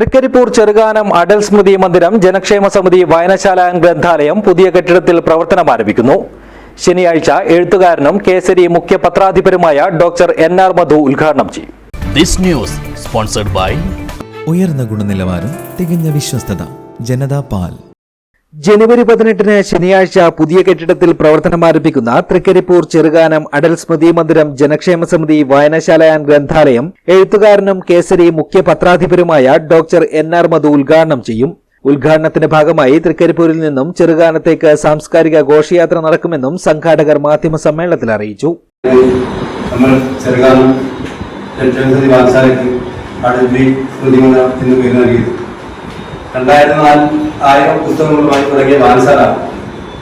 തൃക്കരിപ്പൂർ ചെറുകാനം അടൽ സ്മൃതി മന്ദിരം ജനക്ഷേമ സമിതി വായനശാല ഗ്രന്ഥാലയം പുതിയ കെട്ടിടത്തിൽ പ്രവർത്തനം ആരംഭിക്കുന്നു. ശനിയാഴ്ച എഴുത്തുകാരനും കേസരി മുഖ്യ പത്രാധിപരുമായ ഡോക്ടർ എൻ ആർ മധു ഉദ്ഘാടനം ചെയ്യും. This news sponsored by ഉയർന്ന ഗുണനിലവാരം തികഞ്ഞ വിശ്വസ്തത ജനതാ പാൽ. ജനുവരി പതിനെട്ടിന് ശനിയാഴ്ച പുതിയ കെട്ടിടത്തിൽ പ്രവർത്തനം ആരംഭിക്കുന്ന തൃക്കരിപ്പൂർ ചെറുകാനം അടൽ സ്മൃതി മന്ദിരം ജനക്ഷേമ സമിതി വായനശാല ആൻഡ് ഗ്രന്ഥാലയം എഴുത്തുകാരനും കേസരി മുഖ്യ പത്രാധിപരുമായ ഡോക്ടർ എൻ ആർ മധു ഉദ്ഘാടനം ചെയ്യും. ഉദ്ഘാടനത്തിന്റെ ഭാഗമായി തൃക്കരിപ്പൂരിൽ നിന്നും ചെറുകാനത്തേക്ക് സാംസ്കാരിക ഘോഷയാത്ര നടക്കുമെന്നും സംഘാടകർ മാധ്യമ സമ്മേളനത്തിൽ അറിയിച്ചു രണ്ടായിരത്തി നാല് ആയിരം പുസ്തകങ്ങളുമായി തുടങ്ങിയ വാത്സാല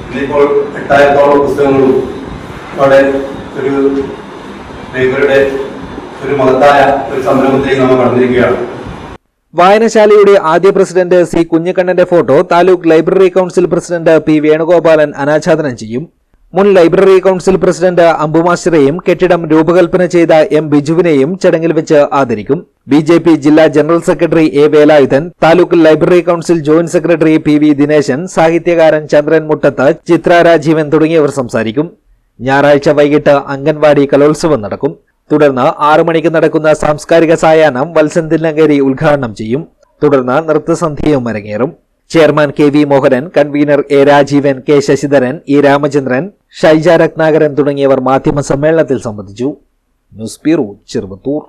ഇന്നിപ്പോൾ എട്ടായിരത്തോളം പുസ്തകങ്ങളും അവിടെ ഒരു ലൈബ്രറിയുടെ ഒരു മഹത്തായ ഒരു സംരംഭത്തിലേക്ക് നമ്മൾ കടന്നിരിക്കുകയാണ്. വായനശാലയുടെ ആദ്യ president C കുഞ്ഞിക്കണ്ണന്റെ photo taluk library council president P Venugopalan അനാച്ഛാദനം ചെയ്യും. മുൻ ലൈബ്രറി കൌൺസിൽ പ്രസിഡന്റ് അംബുമാസ്റ്ററെയും കെട്ടിടം രൂപകൽപ്പന ചെയ്ത എം ബിജുവിനെയും ചടങ്ങിൽ വെച്ച് ആദരിക്കും. ബി ജെ പി ജില്ലാ general secretary A Velayudhan taluk library council joint secretary P V Dineshan സാഹിത്യകാരൻ ചന്ദ്രൻ മുട്ടത്ത് ചിത്ര രാജീവൻ തുടങ്ങിയവർ സംസാരിക്കും. ഞായറാഴ്ച വൈകിട്ട് അംഗൻവാടി കലോത്സവം നടക്കും. തുടർന്ന് ആറു മണിക്ക് നടക്കുന്ന സാംസ്കാരിക സായാഹ്നം വത്സൻ തില്ലങ്കേരി ഉദ്ഘാടനം ചെയ്യും. തുടർന്ന് നൃത്തസന്ധ്യയും അരങ്ങേറും. Chairman K V Mohanan convener A Rajeevan K Sasidharan E Ramachandran Shaija Ratnakaran തുടങ്ങിയവർ മാധ്യമ സമ്മേളനത്തിൽ സംബന്ധിച്ചു. News bureau Cheruvathur.